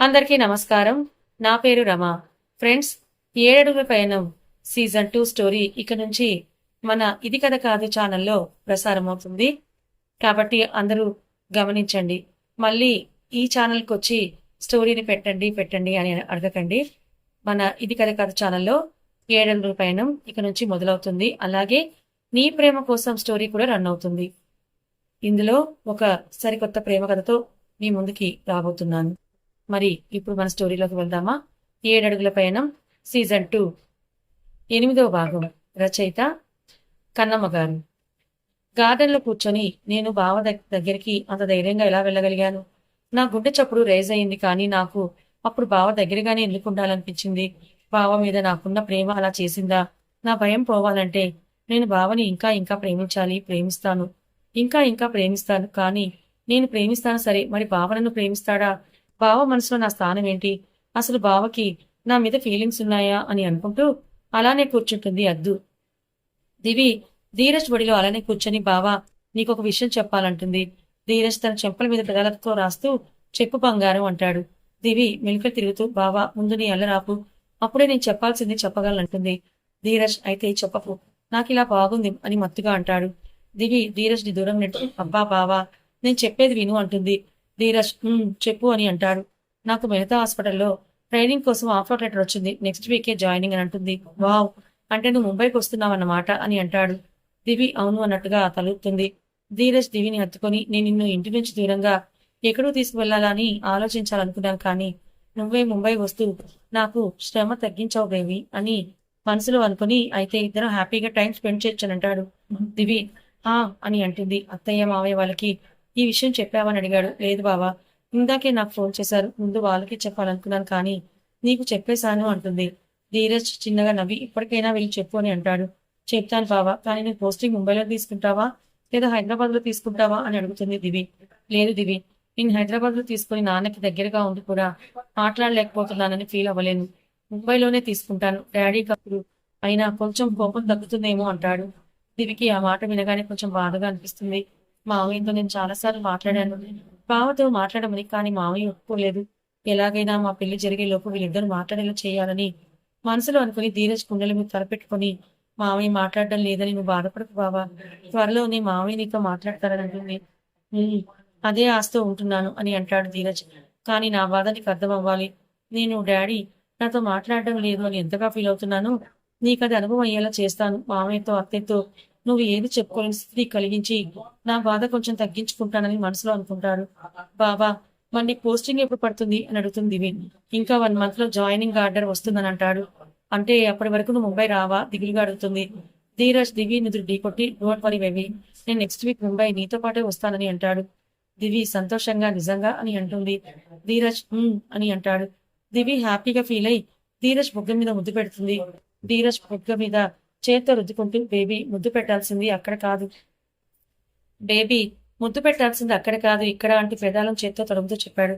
అందరికీ నమస్కారం. నా పేరు రమ. ఫ్రెండ్స్ ఏడడుగు పయనం సీజన్ టూ స్టోరీ ఇక నుంచి మన ఇది కథ కాదు ఛానల్లో ప్రసారం అవుతుంది కాబట్టి అందరూ గమనించండి. మళ్ళీ ఈ ఛానల్కి వచ్చి స్టోరీని పెట్టండి పెట్టండి అని అడగకండి. మన ఇది కథ కాదు ఛానల్లో ఏడడుగుల పయనం ఇక నుంచి మొదలవుతుంది. అలాగే నీ ప్రేమ కోసం స్టోరీ కూడా రన్ అవుతుంది. ఇందులో ఒక సరికొత్త ప్రేమ కథతో మీ ముందుకి రాబోతున్నాను. మరి ఇప్పుడు మన స్టోరీలోకి వెళ్దామా? ఏడడుగుల పయనం సీజన్ టూ. ఎనిమిదో భాగం రచయిత కన్నమ్మ గారు గార్డెన్లో కూర్చొని నేను బావ దగ్గరికి అంత ధైర్యంగా ఎలా వెళ్ళగలిగాను? నా గుండె చప్పుడు రేజ్ అయింది కానీ నాకు అప్పుడు బావ దగ్గరగానే ఎందుకు ఉండాలనిపించింది? బావ మీద నాకున్న ప్రేమ అలా చేసిందా? నా భయం పోవాలంటే నేను బావని ఇంకా ఇంకా ప్రేమించాలి ప్రేమిస్తాను. ఇంకా ఇంకా ప్రేమిస్తాను కానీ నేను ప్రేమిస్తాను సరే మరి బావనను ప్రేమిస్తాడా? బావ మనసులో నా స్థానం ఏంటి? అసలు బావకి నా మీద ఫీలింగ్స్ ఉన్నాయా? అని అనుకుంటూ అలానే కూర్చుంటుంది అద్దు. దివి ధీరజ్ బడిలో అలానే కూర్చొని బావా నీకొక విషయం చెప్పాలంటుంది. ధీరజ్ తన చెంపల మీద పెదాలతో రాస్తూ చెప్పు బంగారం అంటాడు. దివి మెలికలు తిరుగుతూ బావా ముందు నీ అల్లరాపు అప్పుడే నేను చెప్పాల్సింది చెప్పగలనంటుంది. ధీరజ్ అయితే చెప్పకు. నాకు ఇలా బాగుంది అని మత్తుగా అంటాడు. దివి ధీరజ్ని దూరం నెట్టు అబ్బా బావా నేను చెప్పేది విను అంటుంది. ధీరజ్ చెప్పు అని అంటాడు. నాకు మెహతా హాస్పిటల్లో ట్రైనింగ్ కోసం ఆఫర్ లెటర్ వచ్చింది. నెక్స్ట్ వీకే జాయినింగ్ అని అంటుంది. వావ్ అంటే నువ్వు ముంబైకి వస్తున్నావు అన్నమాట అని అంటాడు. దివి అవును అన్నట్టుగా తలుపుతుంది. ధీరజ్ దివిని హత్తుకొని నేను నిన్ను ఇంటి నుంచి దూరంగా ఎక్కడో తీసుకువెళ్ళాలని ఆలోచించాలనుకున్నాను కానీ నువ్వే ముంబై వస్తూ నాకు శ్రమ తగ్గించావు బేబీ అని మనసులో అనుకుని అయితే ఇద్దరం హ్యాపీగా టైం స్పెండ్ చేయొచ్చనంటాడు దివి ఆ అని అంటుంది. అత్తయ్య మావయ్య వాళ్ళకి ఈ విషయం చెప్పావని అడిగాడు. లేదు బావా ఇందాకే నాకు ఫోన్ చేశారు. ముందు వాళ్ళకి చెప్పాలనుకున్నాను కానీ నీకు చెప్పేశాను అంటుంది. ధీరజ్ చిన్నగా నవ్వి ఇప్పటికైనా వెళ్ళి చెప్పు అని అంటాడు. చెప్తాను బావా కానీ నేను పోస్టింగ్ ముంబైలో తీసుకుంటావా? లేదా హైదరాబాద్లో తీసుకుంటావా అని అడుగుతుంది దివి. లేదు దివి నేను హైదరాబాద్లో తీసుకుని నాన్నకి దగ్గరగా ఉండి కూడా మాట్లాడలేకపోతున్నానని ఫీల్ అవ్వలేను. ముంబైలోనే తీసుకుంటాను. డాడీ కప్పుడు అయినా కొంచెం కోపం తగ్గుతుందేమో అంటాడు. దివికి ఆ మాట వినగానే కొంచెం బాధగా అనిపిస్తుంది. మావయ్యతో నేను చాలాసార్లు మాట్లాడాను. బావతో మాట్లాడమని కానీ మావయ్య ఒప్పుకోలేదు. ఎలాగైనా మా పెళ్ళి జరిగే లోపు వీళ్ళిద్దరూ మాట్లాడేలా చేయాలని మనసులో అనుకుని ధీరజ్ కుండల మీద తలపెట్టుకుని మావయ్య మాట్లాడడం లేదని నువ్వు బాధపడకు బావా. త్వరలోనే మావయ్య నీతో మాట్లాడతారని అంటుంది. అదే ఆస్తో ఉంటున్నాను అని అంటాడు ధీరజ్. కానీ నా బాధ నీకు అర్థం అవ్వాలి. నేను డాడీ నాతో మాట్లాడడం లేదు అని ఎంతగా ఫీల్ అవుతున్నాను నీకు అది అనుభవం అయ్యేలా చేస్తాను. మామయ్యతో అత్తయ్యతో నువ్వు ఏది చెప్పుకోలేని స్థితి కలిగించి నా బాధ కొంచెం తగ్గించుకుంటానని మనసులో అనుకుంటాడు. బాబా మళ్ళీ పోస్టింగ్ ఎప్పుడు పడుతుంది? అని అడుగుతుంది దివి. ఇంకా వన్ మంత్లో జాయినింగ్ ఆర్డర్ వస్తుందని అంటాడు. అంటే అప్పటి వరకు నువ్వు ముంబై రావా? దిగులుగా అడుగుతుంది. ధీరజ్ దివి నిధులు ఢీకొట్టి డోంట్ వరీ బేబీ నేను నెక్స్ట్ వీక్ ముంబై నీతో పాటే వస్తానని అంటాడు. దివి సంతోషంగా నిజంగా? అని అంటుంది. ధీరజ్ అని అంటాడు. దివి హ్యాపీగా ఫీల్ అయి ధీరజ్ బుగ్గ మీద ముద్దు పెడుతుంది. ధీరజ్ బుగ్గ మీద చేత్తో రుద్దుకుంటూ బేబీ ముద్దు పెట్టాల్సింది అక్కడ కాదు. బేబీ ముద్దు పెట్టాల్సింది అక్కడ కాదు. ఇక్కడ అంటూ పెదాలను చేత్తో తొడుగుతూ చెప్పాడు.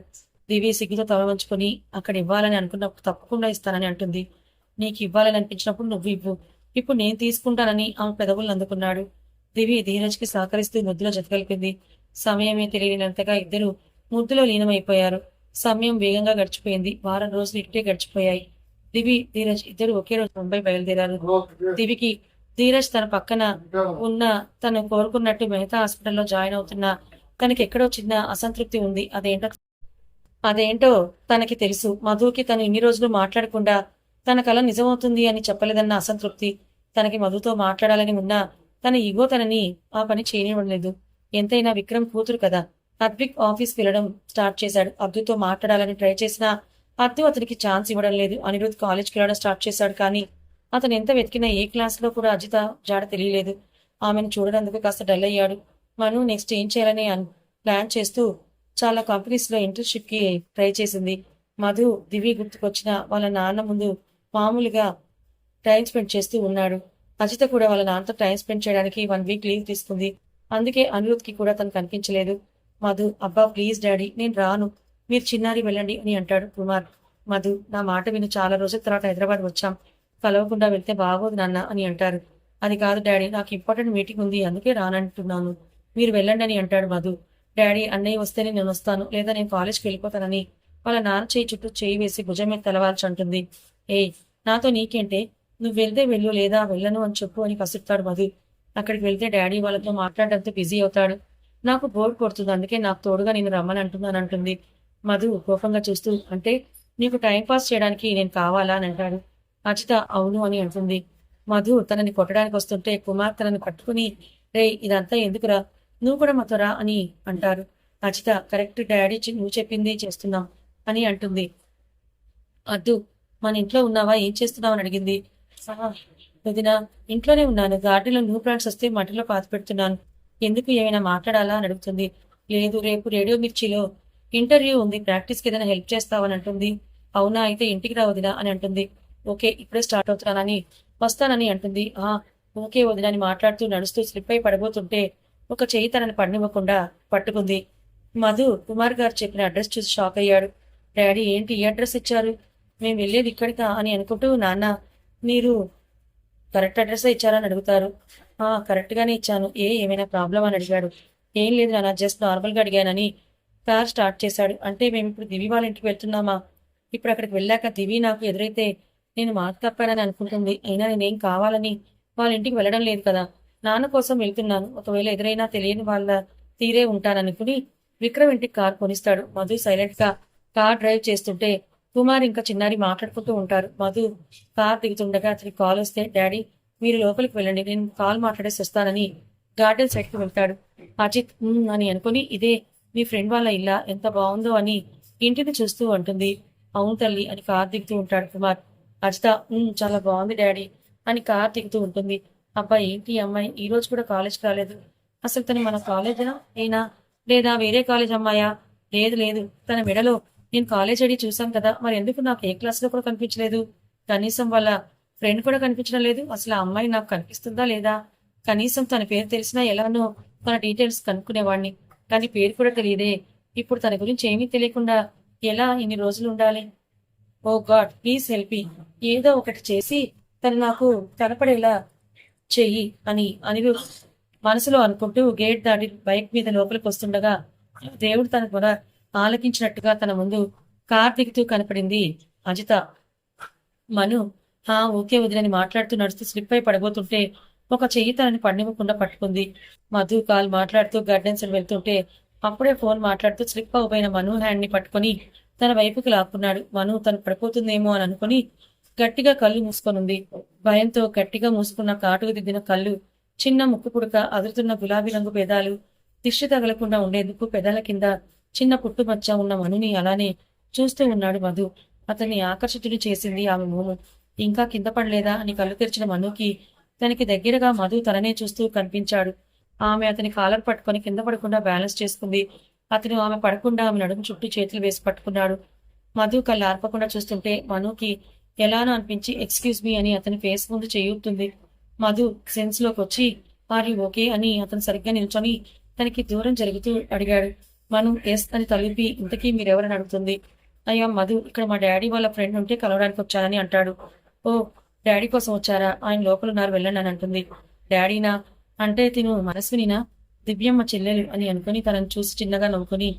దివి సిగ్గుతో తలవంచుకొని అక్కడ ఇవ్వాలని అనుకున్నప్పుడు తప్పకుండా ఇస్తానని అంటుంది. నీకు ఇవ్వాలని అనిపించినప్పుడు నువ్వు ఇవ్వు. ఇప్పుడు నేను తీసుకుంటానని ఆమె పెదవులను అందుకున్నాడు. దివి ధీరజ్కి సహకరిస్తూ ముద్దులో జతకలిపింది. సమయమే తెలియనంతగా ఇద్దరు ముద్దులో లీనమైపోయారు. సమయం వేగంగా గడిచిపోయింది. వారం రోజులు ఇట్టే గడిచిపోయాయి. దివి ధీరజ్ ఇద్దరు ఒకే రోజు ముంబై బయలుదేరారు. దివికి ధీరజ్ తన పక్కన ఉన్న తను కోరుకున్నట్టు మెహతా హాస్పిటల్లో జాయిన్ అవుతున్న తనకి ఎక్కడో చిన్న అసంతృప్తి ఉంది. అదేంటో అదేంటో తనకి తెలుసు. మధుకి తను ఇన్ని రోజులు మాట్లాడకుండా తన కల నిజమవుతుంది అని చెప్పలేదన్న అసంతృప్తి తనకి మధుతో మాట్లాడాలని ఉన్నా తన ఈగో తనని ఆ పని చేయనివ్వలేదు. ఎంతైనా విక్రమ్ కూతురు కదా. అద్విక్ ఆఫీస్ వెళ్ళడం స్టార్ట్ చేశాడు. అద్దుతో మాట్లాడాలని ట్రై చేసినా అద్దు అతనికి ఛాన్స్ ఇవ్వడం లేదు. అనిరుద్ కాలేజ్కి వెళ్ళడం స్టార్ట్ చేశాడు కానీ అతను ఎంత వెతికినా ఏ క్లాస్లో కూడా అజిత జాడ తెలియలేదు. ఆమెను చూడడానికి కాస్త డల్ అయ్యాడు. మను నెక్స్ట్ ఏం చేయాలని ప్లాన్ చేస్తూ చాలా కంపెనీస్లో ఇంటర్న్షిప్కి ట్రై చేసింది. మధు దివి గుర్తుకొచ్చిన వాళ్ళ నాన్న ముందు మామూలుగా టైం స్పెండ్ చేస్తూ ఉన్నాడు. అజిత కూడా వాళ్ళ నాన్నతో టైం స్పెండ్ చేయడానికి వన్ వీక్ లీవ్ తీసుకుంది. అందుకే అనిరుద్కి కూడా తను కనిపించలేదు. మధు అబ్బా ప్లీజ్ డాడీ నేను రాను. మీరు చిన్నారి వెళ్ళండి అని అంటాడు కుమార్. మధు నా మాట విని చాలా రోజుల తర్వాత హైదరాబాద్ వచ్చాం. కలవకుండా వెళ్తే బాగోదు నాన్న అని అంటారు. అది కాదు డాడీ నాకు ఇంపార్టెంట్ మీటింగ్ ఉంది అందుకే రానంటున్నాను. మీరు వెళ్ళండి అని అంటాడు మధు. డాడీ అన్నయ్య వస్తేనే నేను వస్తాను లేదా నేను కాలేజ్కి వెళ్ళిపోతానని. వాళ్ళ నాన్న చేయి చుట్టూ చేయి వేసి భుజం మీద తలవాల్చి అంటుంది. ఏయ్ నాతో నీకేంటే? నువ్వు వెళ్తే వెళ్ళు లేదా వెళ్ళను అని చెప్పు అని కసురుతాడు మధు. అక్కడికి వెళ్తే డాడీ వాళ్ళతో మాట్లాడడంతో బిజీ అవుతాడు. నాకు బోర్ కొడుతుంది అందుకే నాకు తోడుగా నేను రమ్మని అంటున్నాను అంటుంది. మధు కోపంగా చూస్తూ అంటే నీకు టైం పాస్ చేయడానికి నేను కావాలా? అని అంటాడు. అజిత అవును అని అంటుంది. మధు తనని కొట్టడానికి వస్తుంటే కుమార్ తనని పట్టుకుని రే ఇదంతా ఎందుకురా? నువ్వు కూడా మాతో అని అంటారు. అజిత కరెక్ట్ డాడీ నువ్వు చెప్పింది చేస్తున్నాం అని అంటుంది. అద్దు మన ఇంట్లో ఉన్నావా? ఏం చేస్తున్నావు? అని అడిగింది. వదిన వదినా ఇంట్లోనే ఉన్నాను. గార్డెన్లో న్యూ ప్లాంట్స్ వస్తే మట్టిలో పాతి పెడుతున్నాను. ఎందుకు ఏమైనా మాట్లాడాలా? అని అడుగుతుంది. లేదు రేపు రేడియో మిర్చిలో ఇంటర్వ్యూ ఉంది ప్రాక్టీస్కి ఏదైనా హెల్ప్ చేస్తావని అంటుంది. అవునా అయితే ఇంటికి రా వదినా అని అంటుంది. ఓకే ఇప్పుడే స్టార్ట్ అవుతున్నానని వస్తానని అంటుంది. ఆ ఓకే వదినా అని మాట్లాడుతూ నడుస్తూ స్లిప్ అయి పడబోతుంటే ఒక చేయి తనని పడినివ్వకుండా పట్టుకుంది. మధు కుమార్ గారు చెప్పిన అడ్రస్ చూసి షాక్ అయ్యాడు. డాడీ ఏంటి ఈ అడ్రస్ ఇచ్చారు? మేము వెళ్ళేది ఇక్కడికా అని అనుకుంటూ నాన్న మీరు కరెక్ట్ అడ్రస్ ఇచ్చారని అడుగుతారు. ఆ ఇచ్చాను. ఏ ఏమైనా ప్రాబ్లం అని అడిగాడు. ఏం లేదు నాన్న జస్ట్ నార్మల్గా అడిగానని కార్ స్టార్ట్ చేశాడు. అంటే మేము ఇప్పుడు దివి వాళ్ళ ఇంటికి వెళ్తున్నామా? ఇప్పుడు అక్కడికి వెళ్ళాక దివి నాకు ఎదురైతే నేను మాట తప్పానని అనుకుంటుంది. అయినా నేనేం కావాలని వాళ్ళ ఇంటికి వెళ్ళడం లేదు కదా. నాన్న కోసం వెళ్తున్నాను. ఒకవేళ ఎదురైనా తెలియని వాళ్ళ తీరే ఉంటాననుకుని విక్రమ్ ఇంటికి కార్ కొనిస్తాడు. మధు సైలెంట్గా కార్ డ్రైవ్ చేస్తుంటే కుమార్ ఇంకా చిన్నారి మాట్లాడుకుంటూ ఉంటారు. మధు కార్ దిగుతుండగా అతనికి కాల్ వస్తే డాడీ మీరు లోపలికి వెళ్ళండి. నేను కాల్ మాట్లాడేసి వస్తానని గార్డెన్ సైడ్కి వెళ్తాడు. అజిత్ అని అనుకుని ఇదే మీ ఫ్రెండ్ వాళ్ళ ఇల్లా ఎంత బాగుందో అని ఇంటిని చూస్తూ ఉంటుంది. అవును తల్లి అని కార్ దిగుతూ ఉంటాడు కుమార్. అజిత "ఉమ్, చాలా బాగుంది డాడీ అని కార్ దిగుతూ ఉంటుంది. అబ్బాయి ఏంటి ఈ అమ్మాయి? ఈ రోజు కూడా కాలేజ్కి రాలేదు. అసలు తను మన కాలేజా? అయినా లేదా వేరే కాలేజ్ అమ్మాయా? లేదు లేదు. తన మెడలో నేను కాలేజ్ అడి చూసాను కదా. మరి ఎందుకు నాకు ఏ క్లాస్లో కూడా కనిపించలేదు? కనీసం వాళ్ళ ఫ్రెండ్ కూడా కనిపించడం లేదు. అసలు ఆ అమ్మాయి నాకు కనిపిస్తుందా లేదా? కనీసం తన పేరు తెలిసినా ఎలానో తన డీటెయిల్స్ కనుక్కునేవాడిని. కానీ పేరు కూడా తెలియదే. ఇప్పుడు తన గురించి ఏమీ తెలియకుండా ఎలా ఇన్ని రోజులు ఉండాలి? ఓ గాడ్ ప్లీజ్ హెల్ప్ ఏదో ఒకటి చేసి తను నాకు కనపడేలా చెయ్యి అని అనిరు మనసులో అనుకుంటూ గేట్ దాటి బైక్ మీద లోపలికి వస్తుండగా దేవుడు తన కూడా ఆలకించినట్టుగా తన ముందు కార్ దిగుతూ కనపడింది. అజిత మను హా ఓకే వదిలని మాట్లాడుతూ నడుస్తూ స్లిప్ అయి పడబోతుంటే ఒక చెయ్యి తనని పండివ్వకుండా పట్టుకుంది. మధు కాల్ మాట్లాడుతూ గార్డెన్స్ వెళ్తుంటే అప్పుడే ఫోన్ మాట్లాడుతూ స్లిప్ అవబోయిన మను హ్యాండ్ని పట్టుకొని తన వైపుకి లాక్కున్నాడు. మను తను పడిపోతుందేమో అని అనుకుని గట్టిగా కళ్ళు మూసుకొనుంది. భయంతో గట్టిగా మూసుకున్న కాటుకు దిద్దిన కళ్ళు చిన్న ముక్కు పుడక అదురుతున్న గులాబీ రంగు పెదాలు దిష్టి తగలకుండా ఉండేందుకు పెదాల కింద చిన్న పుట్టుమచ్చ ఉన్న మనుని అలానే చూస్తూ ఉన్నాడు మధు. అతన్ని ఆకర్షితుడు చేసింది ఆమె మోము. ఇంకా కింద పడలేదా అని కళ్ళు తెరిచిన మనుకి తనకి దగ్గరగా మధు తననే చూస్తూ కనిపించాడు. ఆమె అతని కాలర్ పట్టుకొని కింద పడకుండా బ్యాలెన్స్ చేసుకుంది. అతను ఆమె పడకుండా ఆమె నడుము చుట్టూ చేతులు వేసి పట్టుకున్నాడు. మధు కళ్ళు ఆర్పకుండా చూస్తుంటే మనుకి ఎలానో అనిపించి ఎక్స్క్యూజ్ మీ అని అతని ఫేస్ ముందు చేయూతుంది మధు సెన్స్లోకి వచ్చి మరి ఓకే అని అతను సరిగ్గా నిల్చొని తనకి దూరం జరుగుతూ అడిగాడు. మను ఎస్ అని తలిపి ఇంతకీ మీరెవరని అడుగుతుంది? అయ్యా మధు ఇక్కడ మా డాడీ వాళ్ళ ఫ్రెండ్ ఉంటే కలవడానికి వచ్చానని అంటాడు. ఓ డాడీ కోసం వచ్చారా? ఆయన లోపల ఉన్నారు వెళ్ళండి అని అంటుంది. డాడీనా? అంటే తిను మనస్వినినా? దివ్యమ్మ చెల్లెలు అని అనుకుని తనని చూసి చిన్నగా నవ్వుకుని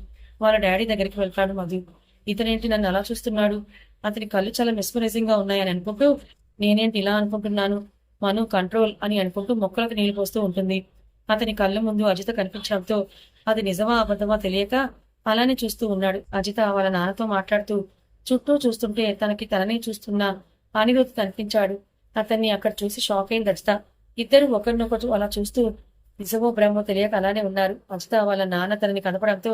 వాళ్ళ డాడీ దగ్గరికి వెళ్తాడు మధు. ఇతనేంటి నన్ను అలా చూస్తున్నాడు? అతని కళ్ళు చాలా మెస్మరైజింగ్గా ఉన్నాయని అనుకుంటూ నేనేంటి ఇలా అనుకుంటున్నాను? మను కంట్రోల్ అని అనుకుంటూ మొక్కలకు నీళ్ళు పోస్తూ ఉంటుంది. అతని కళ్ళ ముందు అజిత కనిపించడంతో అది నిజమా అబద్ధమా తెలియక అలానే చూస్తూ ఉన్నాడు. అజిత వాళ్ళ నాన్నతో మాట్లాడుతూ చుట్టూ చూస్తుంటే తనకి తననే చూస్తున్న అనిరుద్ధ్ కనిపించాడు. అతన్ని అక్కడ చూసి షాక్ అయింది అజిత ఇద్దరు ఒకరినొకరు అలా చూస్తూ నిజమో బ్రహ్మో తెలియక అలానే ఉన్నారు. అజిత వాళ్ళ నాన్న తనని కనపడంతో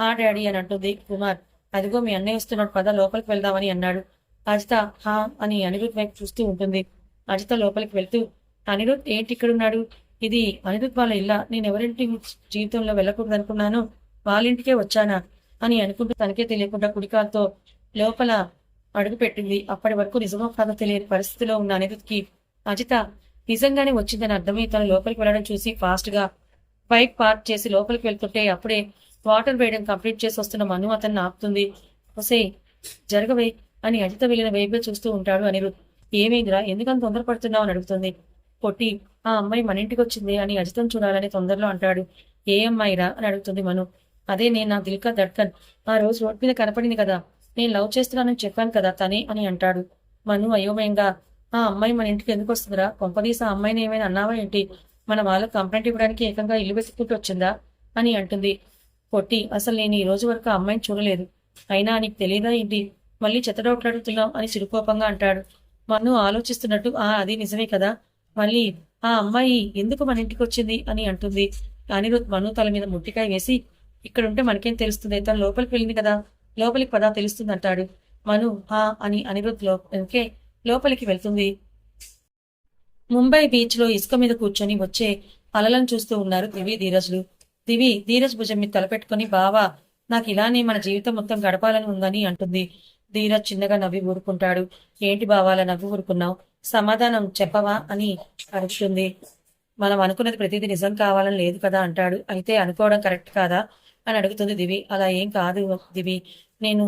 హా డాడీ అని అంటుంది కుమార్. అదిగో మీ అన్నయ్య వస్తున్నాడు పద లోపలికి వెళ్దామని అన్నాడు. అజిత హా అని అనిరుద్ వైపు చూస్తూ ఉంటుంది. అజిత లోపలికి వెళ్తూ అనిరుద్ ఏంటి ఇక్కడ ఉన్నాడు? ఇది అనిరుద్ వాళ్ళ ఇల్లా? నేను ఎవరింటి జీవితంలో వెళ్ళకూడదు అనుకున్నాను వాళ్ళ ఇంటికే వచ్చానా? అని అనుకుంటూ తనకే తెలియకుండా కుడికాలతో లోపల అడుగు పెట్టింది అప్పటి వరకు నిజమో కాదో తెలియని పరిస్థితిలో ఉన్న అనిరుద్ధ్కి అజిత నిజంగానే వచ్చిందని అర్థమై తన లోపలికి వెళ్ళడం చూసి ఫాస్ట్గా బైక్ పార్క్ చేసి లోపలికి వెళ్తుంటే అప్పుడే వాటర్ వేయడం కంప్లీట్ చేసి వస్తున్న మను అతన్ని ఆపుతుంది. ఒసే జరగవే అని అజిత వెళ్ళిన వైపే చూస్తూ ఉంటాడు అనిరుద్. ఏమైందిరా? ఎందుకంత తొందరపడుతున్నావు? అని అడుగుతుంది. పొట్టి ఆ అమ్మాయి మన ఇంటికి వచ్చింది అని అజితం చూడాలని తొందరలో అంటాడు. ఏ అమ్మాయిరా? అని అడుగుతుంది మను. అదే నేను నా దిల్కా దట్కన్. ఆ రోజు రోడ్ మీద కనపడింది కదా నేను లవ్ చేస్తున్నానని చెప్పాను కదా తనే అని అంటాడు. మను అయోమయంగా ఆ అమ్మాయి మన ఇంటికి ఎందుకు వస్తుందిరా? కొంపదీసి ఆ అమ్మాయిని ఏమైనా అన్నావా ఏంటి? మన వాళ్ళు కంప్లైంట్ ఇవ్వడానికి ఏకంగా ఇల్లు వెతుక్కుంటూ వచ్చిందా? అని అంటుంది. పొట్టి అసలు నేను ఈ రోజు వరకు ఆ అమ్మాయిని చూడలేదు. అయినా నీకు తెలియదా ఏంటి? మళ్ళీ చెత్తడోట్లాడుతున్నావు అని చిరుకోపంగా అంటాడు. మను ఆలోచిస్తున్నట్టు ఆ అది నిజమే కదా. మళ్ళీ ఆ అమ్మాయి ఎందుకు మన ఇంటికి వచ్చింది? అని అంటుంది. అనిరుద్ మను తల మీద ముట్టికాయ వేసి ఇక్కడ ఉంటే మనకేం తెలుస్తుంది? తను లోపలికి వెళ్ళింది కదా. లోపలికి పదా తెలుస్తుంది అంటాడు మను హా అని అనిరుద్లో లోపలికి వెళ్తుంది. ముంబై బీచ్లో ఇసుక మీద కూర్చొని వచ్చే అలలను చూస్తూ ఉన్నారు దివి ధీరజ్లు. దివి ధీరజ్ భుజం మీద తలపెట్టుకుని బావా నాకు ఇలానే మన జీవితం మొత్తం గడపాలని ఉందని అంటుంది. ధీరజ్ చిన్నగా నవ్వి ఊరుకుంటాడు. ఏంటి బావాలా నవ్వి ఊరుకున్నావు? సమాధానం చెప్పవా అని అడుగుతుంది. మనం అనుకున్నది ప్రతిదీ నిజం కావాలని లేదు కదా అంటాడు. అయితే అనుకోవడం కరెక్ట్ కాదా అని అడుగుతుంది దివి. అలా ఏం కాదు దివి. నేను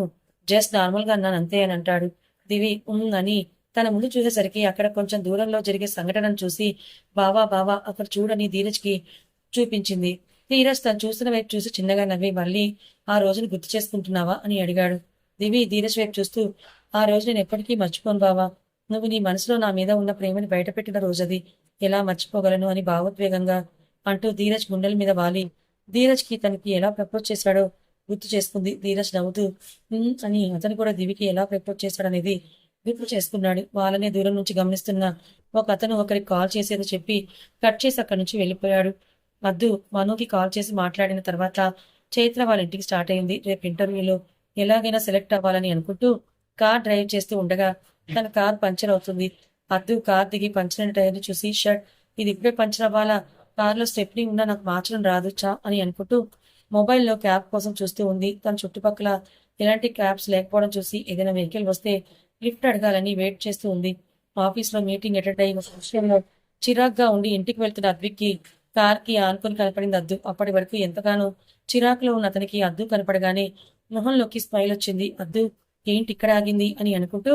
జస్ట్ నార్మల్గా అన్నాను అంతే అని అంటాడు. దివి "ఉమ్" అని తన ముందు చూసేసరికి అక్కడ కొంచెం దూరంలో జరిగే సంఘటనను చూసి బావా బావా అక్కడ చూడని ధీరజ్కి చూపించింది. ధీరజ్ తను చూస్తున్న వైపు చూసి చిన్నగా నవ్వి మళ్ళీ ఆ రోజును గుర్తు చేసుకుంటున్నావా అని అడిగాడు. దివి ధీరజ్ వైపు చూస్తూ ఆ రోజు నేను ఎప్పటికీ మర్చిపోను బావా. నువ్వు నీ మనసులో నా మీద ఉన్న ప్రేమని బయటపెట్టిన రోజది. ఎలా మర్చిపోగలను అని భావోద్వేగంగా అంటూ ధీరజ్ గుండెల మీద వాలి. ధీరజ్కి తనకి ఎలా ప్రపోజ్ చేశాడో గుర్తు చేసుకుంది. ధీరజ్ నవ్వుతూ అని అతను కూడా దివికి ఎలా ప్రపోజ్ చేశాడనేది గుర్తు చేసుకున్నాడు. వాళ్ళనే దూరం నుంచి గమనిస్తున్న ఒక అతను ఒకరికి కాల్ చేసేది చెప్పి కట్ చేసి అక్కడి నుంచి వెళ్ళిపోయాడు. మద్దు మనుకి కాల్ చేసి మాట్లాడిన తర్వాత చైత్ర వాళ్ళ ఇంటికి స్టార్ట్ అయింది. రేపు ఇంటర్వ్యూలో ఎలాగైనా సెలెక్ట్ అవ్వాలని అనుకుంటూ కార్ డ్రైవ్ చేస్తూ ఉండగా తన కార్ పంచర్ అవుతుంది. అద్దు కార్ దిగి పంచర్ అయిన టైర్ని చూసి షర్ట్ ఇది ఇప్పుడే పంచర్ అవ్వాలా? కార్లో స్టెప్ని ఉన్నా నాకు మార్చడం రాదు చా అని అనుకుంటూ మొబైల్లో క్యాబ్ కోసం చూస్తూ ఉంది. తన చుట్టుపక్కల ఎలాంటి క్యాబ్స్ లేకపోవడం చూసి ఏదైనా వెహికల్ వస్తే లిఫ్ట్ అడగాలని వెయిట్ చేస్తూ ఉంది. ఆఫీస్లో మీటింగ్ అటెండ్ అయిన విషయంలో చిరాగ్గా ఉండి ఇంటికి వెళ్తున్న అద్విక్కి కార్కి ఆనుకొని కనపడింది అద్దు. అప్పటి వరకు ఎంతగానో చిరాకులో ఉన్న అతనికి అద్దు కనపడగానే మొహంలోకి స్మైల్ వచ్చింది. అద్దు ఏంటి ఇక్కడ ఆగింది? అని అనుకుంటూ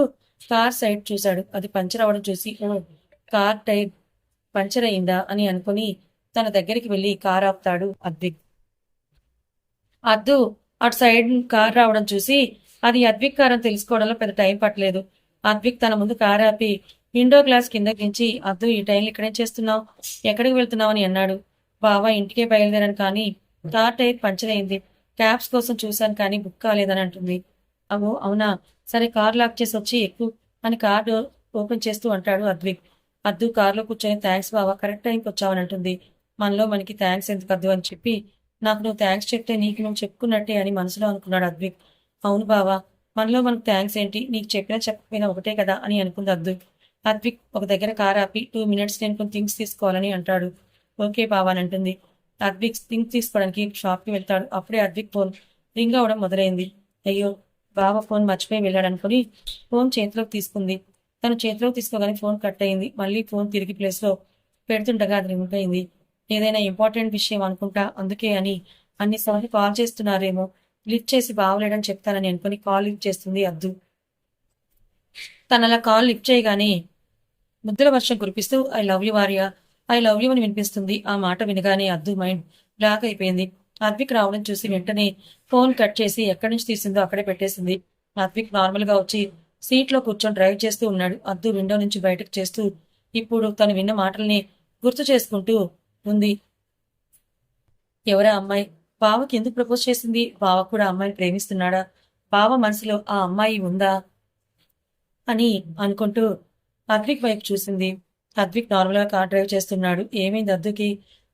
కార్ సైడ్ చూశాడు. అది పంచర్ అవడం చూసి కార్ టైర్ పంచర్ అయిందా? అని అనుకుని తన దగ్గరికి వెళ్ళి కార్ ఆపుతాడు అద్విక్. అద్దు అటు సైడ్ కార్ రావడం చూసి అది అద్విక్ కార్ అని తెలుసుకోవడంలో పెద్ద టైం పట్టలేదు. అద్విక్ తన ముందు కార్ ఆపి విండో గ్లాస్ కింద గించి అద్దు ఈ టైంలో ఇక్కడేం చేస్తున్నావు? ఎక్కడికి వెళ్తున్నావు అని అన్నాడు. బావా ఇంటికే బయలుదేరాను కానీ కార్ టైర్ పంచర్ అయింది. క్యాబ్స్ కోసం చూశాను కానీ బుక్ కాలేదని అంటుంది. అవో అవునా? సరే కార్ లాక్ చేసి వచ్చి ఎక్కువ అని కార్ డోర్ ఓపెన్ చేస్తూ అంటాడు అద్విక్. అద్దు కార్లో కూర్చొని థ్యాంక్స్ బావా కరెక్ట్ టైంకి వచ్చావని అంటుంది. మనలో మనకి థ్యాంక్స్ ఎందుకు అద్దు అని చెప్పి నాకు నువ్వు థ్యాంక్స్ చెప్తే నీకు నువ్వు చెప్పుకున్నట్టే అని మనసులో అనుకున్నాడు అద్విక్. అవును బావా మనలో మనకు థ్యాంక్స్ ఏంటి? నీకు చెప్పినా చెప్పకపోయినా ఒకటే కదా అని అనుకుంది అద్విక్. అద్విక్ ఒక దగ్గర కార్ ఆపి టూ మినిట్స్ నేను కొన్ని థింగ్స్ తీసుకోవాలని అంటాడు. ఓకే బావా అని అంటుంది. అద్విక్ థింగ్స్ తీసుకోవడానికి షాప్కి వెళ్తాడు. అప్పుడే అద్విక్ ఫోన్ రింగ్ అవడం మొదలైంది. అయ్యో బావ ఫోన్ మర్చిపోయి వెళ్ళాడు అనుకుని ఫోన్ చేతిలోకి తీసుకుంది. తను చేతిలోకి తీసుకోగానే ఫోన్ కట్ అయింది. మళ్ళీ ఫోన్ తిరిగి ప్లేస్లో పెడుతుండగా అది రింగ్ అయింది ఏదైనా ఇంపార్టెంట్ విషయం అనుకుంటా అందుకే అని అన్నిసార్లు కాల్ చేస్తున్నారేమో లిఫ్ట్ చేసి బావలేడని చెప్తానని అనుకుని కాల్ లిఫ్ట్ చేస్తుంది అద్దు. తనలా కాల్ లిఫ్ట్ చేయగానే ముద్దుల వర్షం కురిపిస్తూ ఐ లవ్ యు వారియా ఐ లవ్ యు అని వినిపిస్తుంది. ఆ మాట వినగానే అద్దు మైండ్ బ్లాక్ అయిపోయింది. అద్విక్ రావడం చూసి వెంటనే ఫోన్ కట్ చేసి ఎక్కడి నుంచి తీసిందో అక్కడే పెట్టేసింది. అద్విక్ నార్మల్గా వచ్చి సీట్లో కూర్చొని డ్రైవ్ చేస్తూ ఉన్నాడు. అద్దు విండో నుంచి బయటకు చేస్తూ ఇప్పుడు తను విన్న మాటల్ని గుర్తు చేసుకుంటూ ఉంది. ఎవరా అమ్మాయి? బావకి ఎందుకు ప్రపోజ్ చేసింది? బావ కూడా అమ్మాయిని ప్రేమిస్తున్నాడా? బావ మనసులో ఆ అమ్మాయి ఉందా? అని అనుకుంటూ అద్విక్ వైపు చూసింది. అద్విక్ నార్మల్గా కార్ డ్రైవ్ చేస్తున్నాడు. ఏమైంది అద్దుకి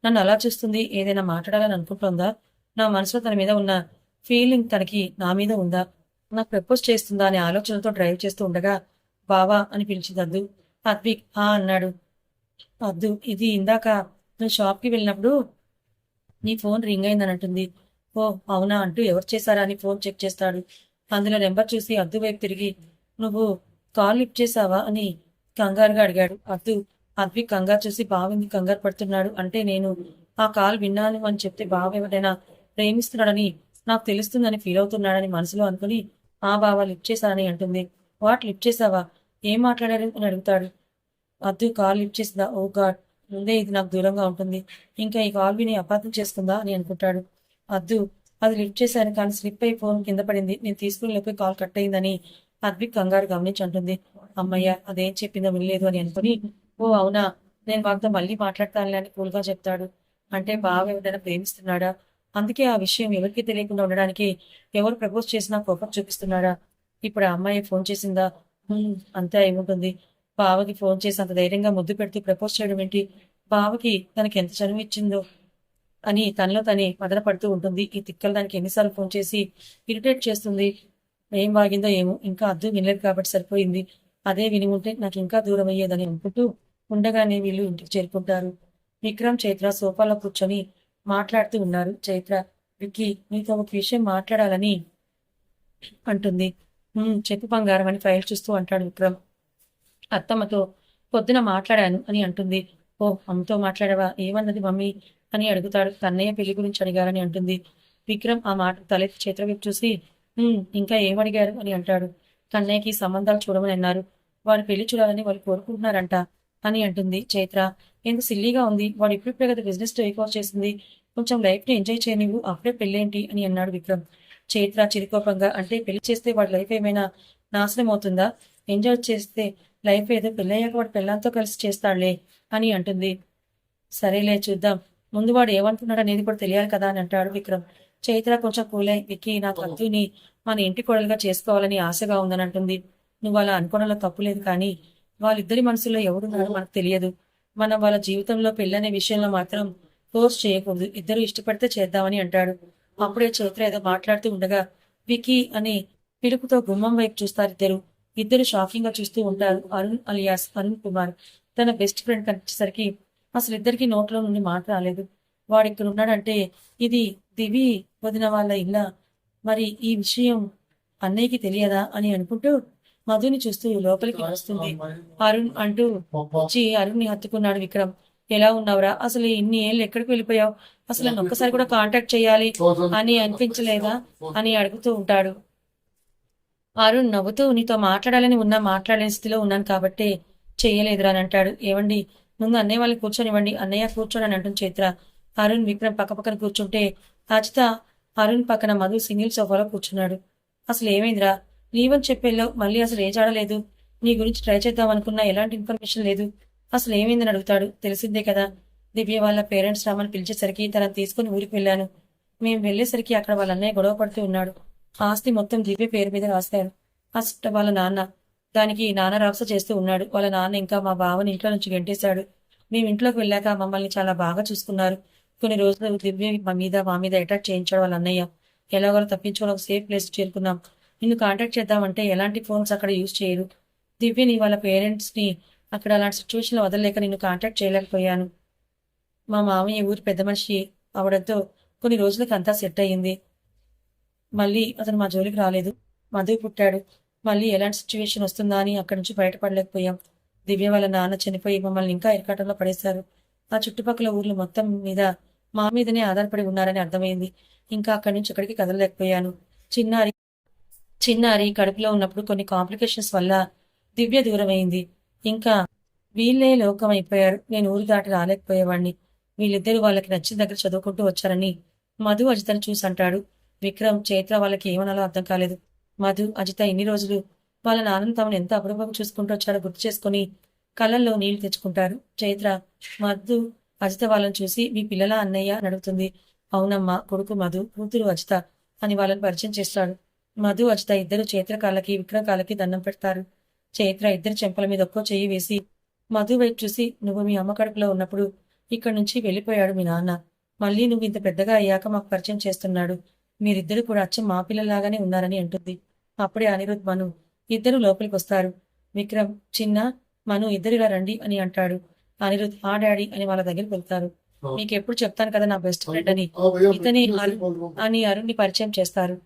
నన్ను అలా చూస్తుంది. ఏదైనా మాట్లాడాలని అనుకుంటుందా? నా మనసులో తన మీద ఉన్న ఫీలింగ్ తనకి నా మీద ఉందా? నాకు ప్రపోజ్ చేస్తుందా అనే ఆలోచనతో డ్రైవ్ చేస్తూ ఉండగా బావా అని పిలిచింది అద్దు. అద్విక్ ఆ అన్నాడు. అద్దు ఇది ఇందాక నువ్వు షాప్కి వెళ్ళినప్పుడు నీ ఫోన్ రింగ్ అయిందని అంటుంది ఓ అవునా అంటూ ఎవరు చేశారా అని ఫోన్ చెక్ చేస్తాడు. అందులో నెంబర్ చూసి అద్దు వైపు తిరిగి నువ్వు కాల్ లిఫ్ట్ చేసావా అని కంగారుగా అడిగాడు. అద్దు అద్వి కంగారు చూసి బావింది కంగారు పడుతున్నాడు? అంటే నేను ఆ కాల్ విన్నాను అని చెప్తే బావ ఎవరైనా ప్రేమిస్తున్నాడని నాకు తెలుస్తుందని ఫీల్ అవుతున్నాడని మనసులో అనుకుని ఆ బావ లిఫ్ట్ చేశానని అంటుంది. వాట్? లిఫ్ట్ చేసావా ఏం మాట్లాడారు? అని అడుగుతాడు. అద్దు కాల్ లిఫ్ట్ చేసిందా? ఓ గాడ్ ముందే ఇది నాకు దూరంగా ఉంటుంది. ఇంకా ఈ కాల్ విని అపార్థం చేసుకుందా అని అనుకుంటాడు. అద్దు అది లిఫ్ట్ చేశాను కానీ స్లిప్ అయి ఫోన్ కింద పడింది. నేను తీసుకుని కాల్ కట్ అయిందని అద్విక్ కంగారు గమనించి అంటుంది. అమ్మయ్య అదేం చెప్పిందో వినలేదు అని అనుకుని ఓ అవునా నేను వాళ్ళతో మళ్ళీ మాట్లాడతానులే అని కూల్గా చెప్తాడు. అంటే బావ ఎవరైనా ప్రేమిస్తున్నాడా? అందుకే ఆ విషయం ఎవరికి తెలియకుండా ఉండడానికి ఎవరు ప్రపోజ్ చేసినా కోపం చూపిస్తున్నాడా? ఇప్పుడు ఆ అమ్మాయి ఫోన్ చేసిందా? "హ్మ్, అంతే బావకి ఫోన్ చేసి అంత ధైర్యంగా ముద్దు పెడుతూ ప్రపోజ్ చేయడం ఏంటి? బావకి తనకి ఎంత చనువు ఇచ్చిందో అని తనలో తనే మదన పడుతూ ఉంటుంది. ఈ తిక్కలు దానికి ఎన్నిసార్లు ఫోన్ చేసి ఇరిటేట్ చేస్తుంది. ఏం బాగిందో ఏమో ఇంకా అద్దు వినలేదు కాబట్టి సరిపోయింది. అదే విని ఉంటే నాకు ఇంకా దూరం అయ్యేదని అనుకుంటూ ఉండగానే వీళ్ళు ఇంటికి చేరుకుంటారు. విక్రమ్ చైత్ర సోఫాలో కూర్చొని మాట్లాడుతూ ఉన్నారు. చైత్ర విక్కి నీతో ఒక విషయం మాట్లాడాలని అంటుంది. చెప్పు బంగారం అని ఫైల్ చూస్తూ అంటాడు విక్రమ్. అత్తమ్మతో పొద్దున మాట్లాడాను అని అంటుంది. ఓ అమ్మతో మాట్లాడావా? ఏమన్నది మమ్మీ? అని అడుగుతాడు. కన్నయ్య పెళ్ళి గురించి అడిగారని అంటుంది. విక్రమ్ ఆ మాట తలెత్తి చేతుల చూసి ఇంకా ఏమడిగారు? అని అంటాడు. కన్నయ్యకి సంబంధాలు చూడమని అన్నారు. వారు పెళ్ళి చూడాలని వాళ్ళు కోరుకుంటున్నారంట అని అంటుంది చైత్ర. ఎందుకు సిల్లీగా ఉంది? వాడు ఇప్పుడిప్పుడే కదా బిజినెస్ టేక్ ఓవర్ చేసింది. కొంచెం లైఫ్ని ఎంజాయ్ చేయనివ్వు అప్పుడే పెళ్ళేంటి? అని అన్నాడు విక్రమ్. చైత్ర చిరుకోపంగా అంటే పెళ్ళి చేస్తే వాడి లైఫ్ ఏమైనా నాశనం అవుతుందా ఎంజాయ్ చేస్తే లైఫ్ ఏదో పెళ్ళయ్యాక వాడు పెళ్ళంతో కలిసి చేస్తాడులే అని అంటుంది. సరేలే చూద్దాం. ముందు వాడు ఏమనుకున్నాడు అనేది కూడా తెలియాలి కదా అని అంటాడు విక్రమ్. చైత్ర కొంచెం కూలై విక్కీ నా కత్తుని మన ఇంటి కోడలుగా చేసుకోవాలని ఆశగా ఉందని అంటుంది. నువ్వు అలా అనుకోవడంలో తప్పు లేదు కానీ వాళ్ళిద్దరి మనసులో ఎవరున్నారో మనకు తెలియదు. మనం వాళ్ళ జీవితంలో పెళ్ళనే విషయంలో మాత్రం ఫోర్స్ చేయకూడదు. ఇద్దరు ఇష్టపడితే చేద్దామని అంటాడు. అప్పుడే చైత్ర ఏదో మాట్లాడుతూ ఉండగా వికీ అని పిలుపుతో గుమ్మం వైపు చూస్తారు ఇద్దరు. ఇద్దరు షాకింగ్గా చూస్తూ ఉంటారు అరుణ్ అలియాస్ అరుణ్ కుమార్. తన బెస్ట్ ఫ్రెండ్ కనిపించేసరికి అసలు ఇద్దరికి నోట్లో నుండి మాట రాలేదు. వాడు ఇక్కడ ఉన్నాడంటే ఇది దివి వదిన వాళ్ళ ఇల్ల. మరి ఈ విషయం అన్నయ్యకి తెలియదా అని అనుకుంటూ మధుని చూస్తూ లోపలికి వస్తుంది. అరుణ్ అంటూ వచ్చి అరుణ్ని హత్తుకున్నాడు విక్రమ్. ఎలా ఉన్నావురా? అసలు ఇన్ని ఏళ్ళు ఎక్కడికి వెళ్ళిపోయావు? అసలు ఒక్కసారి కూడా కాంటాక్ట్ చేయాలి అని అనిపించలేదా? అని అడుగుతూ ఉంటాడు. అరుణ్ నవ్వుతూ నీతో మాట్లాడాలని ఉన్నా మాట్లాడలేని స్థితిలో ఉన్నాను కాబట్టి చేయలేదురా అని అంటాడు. ఏవండి? ముందు అన్నయ్య వాళ్ళని కూర్చొనివ్వండి. అన్నయ్య కూర్చోడని అంటుంది చైత్ర. అరుణ్ విక్రమ్ పక్క పక్కన కూర్చుంటే అజిత అరుణ్ పక్కన మధు సింగిల్ సోఫాలో కూర్చున్నాడు. అసలు ఏమైందిరా? లీవని చెప్పేలో మళ్ళీ అసలు ఏ చాడలేదు నీ గురించి ట్రై చేద్దాం అనుకున్నా ఎలాంటి ఇన్ఫర్మేషన్ లేదు? అసలు ఏమైందని అడుగుతాడు. తెలిసిందే కదా దివ్య వాళ్ళ పేరెంట్స్ రామని పిలిచేసరికి తనని తీసుకుని ఊరికి వెళ్ళాను. మేము వెళ్ళేసరికి అక్కడ వాళ్ళ అన్నయ్య గొడవ పడుతూ ఉన్నాడు. ఆస్తి మొత్తం దివ్య పేరు మీద రాశారు. ఫస్ట్ వాళ్ళ నాన్న. దానికి నాన్న రాక్ష చేస్తూ ఉన్నాడు. వాళ్ళ నాన్న ఇంకా మా బావని ఇంట్లో నుంచి గెంటేశాడు. మేము ఇంట్లోకి వెళ్ళాక మమ్మల్ని చాలా బాగా చూసుకున్నారు. కొన్ని రోజులు దివ్య మా మీద మా మీద అటాక్ చేయించాడు వాళ్ళ అన్నయ్య. ఎలాగోలా తప్పించుకొని ఒక సేఫ్ ప్లేస్ చేరుకున్నాం. నిన్ను కాంటాక్ట్ చేద్దామంటే ఎలాంటి ఫోన్స్ అక్కడ యూజ్ చేయరు. దివ్యని వాళ్ళ పేరెంట్స్ని అక్కడ అలాంటి సిచ్యువేషన్లో వదలలేక నిన్ను కాంటాక్ట్ చేయలేకపోయాను. మా మామయ్య ఊరి పెద్ద మనిషి అవడంతో కొన్ని రోజులకు అంతా సెట్ అయ్యింది. మళ్ళీ అతను మా జోలికి రాలేదు. మధు పుట్టాడు. మళ్ళీ ఎలాంటి సిచ్యువేషన్ వస్తుందా అని అక్కడి నుంచి బయటపడలేకపోయాం. దివ్య వాళ్ళ నాన్న చనిపోయి మమ్మల్ని ఇంకా ఇరకాటంలో పడేశారు. ఆ చుట్టుపక్కల ఊర్లు మొత్తం మీద మా మీదనే ఆధారపడి ఉన్నారని అర్థమైంది. ఇంకా అక్కడి నుంచి ఇక్కడికి కదలలేకపోయాను. చిన్నారి చిన్నారి కడుపులో ఉన్నప్పుడు కొన్ని కాంప్లికేషన్స్ వల్ల దివ్య దూరమైంది. ఇంకా వీళ్ళే లోకం అయిపోయారు. నేను ఊరు దాటి రాలేకపోయేవాడిని వీళ్ళిద్దరూ వాళ్ళకి నచ్చిన దగ్గర చదువుకుంటూ వచ్చారని మధు అజితను చూసి అంటాడు. విక్రమ్ చైత్ర వాళ్ళకి ఏమనాలో అర్థం కాలేదు. మధు అజిత ఇన్ని రోజులు వాళ్ళ నాన్నను తమను ఎంత అపురూపం చూసుకుంటూ వచ్చాడో గుర్తు చేసుకుని కళ్ళల్లో నీళ్ళు తెచ్చుకుంటారు. చైత్ర మధు అజిత వాళ్ళని చూసి మీ పిల్లల అన్నయ్య నడుగుతుంది అవునమ్మా కొడుకు మధు కూతురు అజిత అని వాళ్ళని పరిచయం చేస్తాడు. మధు అజిత ఇద్దరు చైత్ర కాళ్ళకి విక్రమ్ కాళ్ళకి దండం పెడతారు. చైత్ర ఇద్దరు చెంపల మీద ఒక్కో చెయ్యి వేసి మధు వైపు చూసి నువ్వు మీ అమ్మ కడుపులో ఉన్నప్పుడు ఇక్కడి నుంచి వెళ్ళిపోయాడు మీ నాన్న. మళ్ళీ నువ్వు ఇంత పెద్దగా అయ్యాక మాకు పరిచయం చేస్తున్నాడు. మీరిద్దరు కూడా అచ్చం మా పిల్లలాగానే ఉన్నారని అంటుంది. అప్పుడే అనిరుద్ మను ఇద్దరు లోపలికి వస్తారు. విక్రమ్ చిన్న మను ఇద్దరిలా రండి అని అంటాడు. అనిరుద్ ఆ డాడీ అని వాళ్ళ దగ్గరికి వెళ్తారు. మీకు ఎప్పుడు చెప్తాను కదా నా బెస్ట్ ఫ్రెండ్ అని. ఇతని అరుణ్ అని అరుణ్ని పరిచయం చేస్తారు.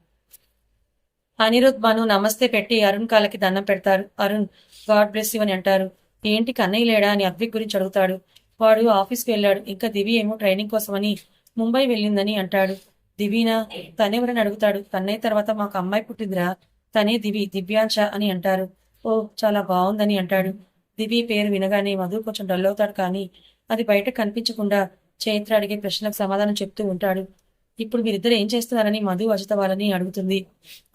అనిరుద్ మను నమస్తే పెట్టి అరుణ్ కాళ్ళకి దండం పెడతారు. అరుణ్ గాడ్ బ్లెస్ యూ అని అంటారు. ఏంటి కన్నయ్య లేడా అని అద్విక్ గురించి అడుగుతాడు. వాడు ఆఫీస్కి వెళ్ళాడు. ఇంకా దివి ఏమో ట్రైనింగ్ కోసమని ముంబై వెళ్ళిందని అంటాడు. దివీనా తనెవరని అడుగుతాడు? కన్నయ్య తర్వాత మాకు అమ్మాయి పుట్టిందిరా. తనే దివి దివ్యాంశ అని అంటారు. ఓ చాలా బాగుందని అంటాడు. దివి పేరు వినగానే మధు కొంచెం డల్ అవుతాడు కానీ అది బయట కనిపించకుండా చైత్ర అడిగే ప్రశ్నలకు సమాధానం చెప్తూ ఉంటాడు. ఇప్పుడు మీరిద్దరు ఏం చేస్తున్నారని మధు అజిత వాళ్ళని అడుగుతుంది.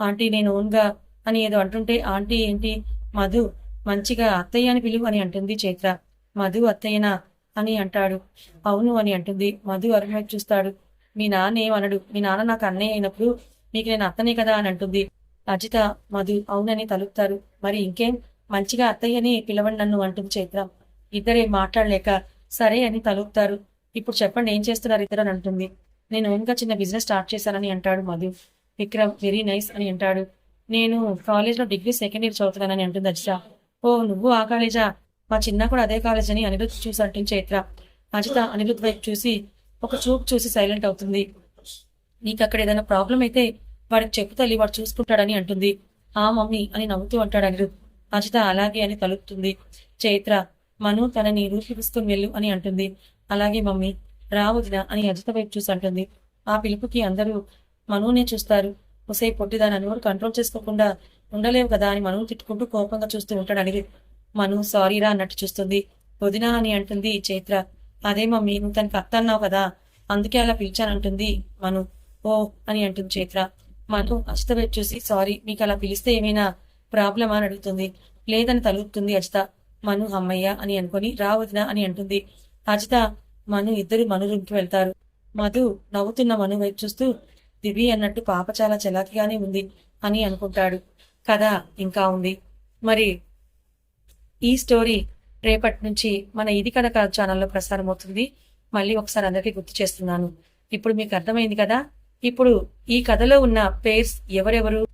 ఆంటీ నేను ఓన్గా అని ఏదో అంటుంటే ఆంటీ ఏంటి? మధు మంచిగా అత్తయ్య అని పిలువు అని అంటుంది చైత్ర. మధు అత్తయ్యనా అని అంటాడు. అవును అని అంటుంది. మధు అరుణ్ చూస్తాడు. మీ నాన్న ఏమనడు. మీ నాన్న నాకు అన్నయ్య అయినప్పుడు మీకు నేను అత్తనే కదా అని అంటుంది. అజిత మధు అవునని తలుపుతారు. మరి ఇంకేం? మంచిగా అత్తయ్యని పిలవండి నన్ను అంటుంది చైత్ర. ఇద్దరే మాట్లాడలేక సరే అని తలుపుతారు. ఇప్పుడు చెప్పండి ఏం చేస్తున్నారు ఇద్దరు అని అంటుంది. నేను ఓన్గా చిన్న బిజినెస్ స్టార్ట్ చేశానని అంటాడు మధు. విక్రమ్ వెరీ నైస్ అని అంటాడు. నేను కాలేజ్లో డిగ్రీ సెకండ్ ఇయర్ చదువుతున్నానని అంటుంది అజిత. ఓ నువ్వు ఆ కాలేజా? మా చిన్న కూడా అదే కాలేజ్ అని అనిరుద్ చూసి అంటుంది చైత్ర. అజిత అనిరుద్ వైపు చూసి ఒక చూపు చూసి సైలెంట్ అవుతుంది. నీకు అక్కడ ఏదైనా ప్రాబ్లం అయితే వాడికి చెప్పు తల్లి వాడు చూసుకుంటాడని అంటుంది. ఆ మమ్మీ అని నవ్వుతూ అంటాడు అనిరుద్. అజిత అలాగే అని తలుపుతుంది. చైత్ర మను తనని రూపి తీసుకుని వెళ్ళు అని అంటుంది. అలాగే మమ్మీ రావద్దునా అని అజిత వైపు చూసి అంటుంది. ఆ పిలుపుకి అందరూ మనునే చూస్తారు. ఒసే పొట్టిదాని నోరు కంట్రోల్ చేసుకోకుండా ఉండలేవు కదా అని మనువు తిట్టుకుంటూ కోపంగా చూస్తూ ఉంటాడు అనిరుద్. మను సారీరా అన్నట్టు చూస్తుంది. వదినా అని అంటుంది చైత్ర. అదే మమ్మీ నువ్వు తనకి అత్త అన్నావు కదా అందుకే అలా పిలిచానంటుంది మను. ఓ అని అంటుంది చైత్ర. మను అజిత చూసి సారీ మీకు అలా పిలిస్తే ఏమైనా ప్రాబ్లమా? అని అడుగుతుంది. లేదని తలుపుతుంది అజిత. మను అమ్మయ్య అని అనుకొని రావదిన అని అంటుంది. అజిత మను ఇద్దరు మను రూమ్కి వెళ్తారు. మధు నవ్వుతున్న మను వైపు చూస్తూ దివి అన్నట్టు పాప చాలా చలాకిగానే ఉంది అని అనుకుంటాడు. కథ ఇంకా ఉంది. మరి ఈ స్టోరీ రేపటి నుంచి మన ఇది కథ ఛానల్లో ప్రసారం అవుతుంది మళ్ళీ ఒకసారి అందరికీ గుర్తు చేస్తున్నాను. ఇప్పుడు మీకు అర్థమైంది కదా? ఇప్పుడు ఈ కథలో ఉన్న పేర్స్ ఎవరెవరు?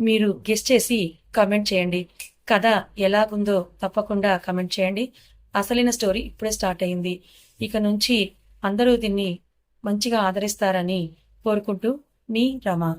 మీరు గెస్ట్ చేసి కమెంట్ చేయండి. కథ ఎలాగుందో తప్పకుండా కమెంట్ చేయండి. అసలైన స్టోరీ ఇప్పుడే స్టార్ట్ అయింది. ఇక నుంచి అందరూ దీన్ని మంచిగా ఆదరిస్తారని కోరుకుంటూ మీ రమ.